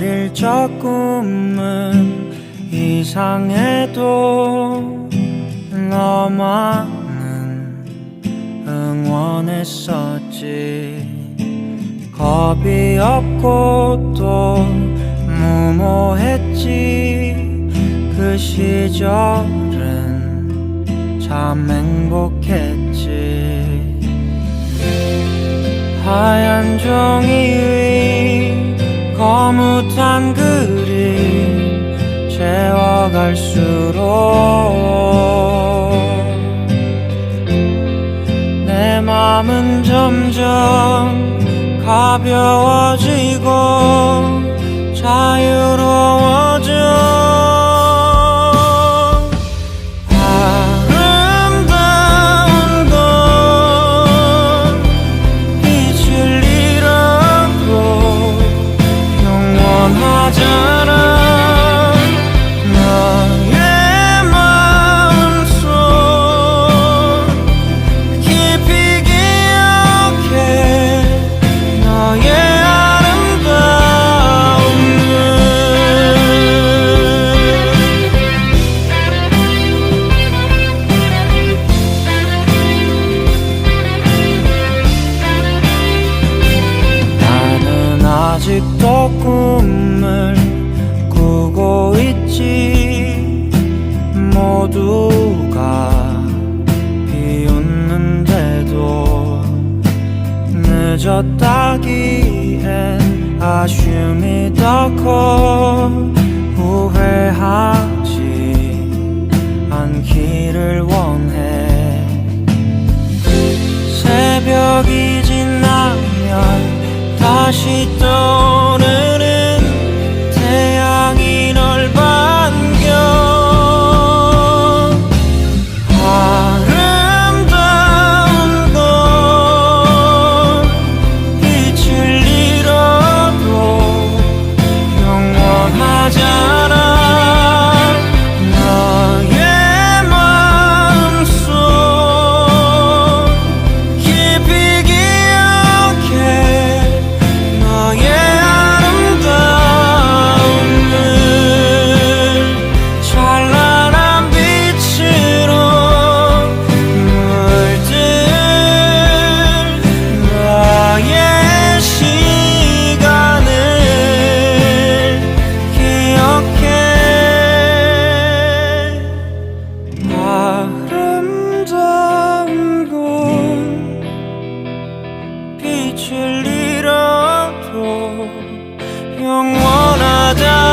오늘 조금은 이상해도 너만은 응원했었지. 겁이 없고 또 무모했지. 그 시절은 참 행복했지. 하얀 종이 위 거뭇한 그림 채워갈수록 내 맘은 점점 가벼워지고 자유로워 아직도 꿈을 꾸고 있지. 모두가 비웃는데도 늦었다기엔 아쉬움이 더커 빛을 잃어도 영원하다.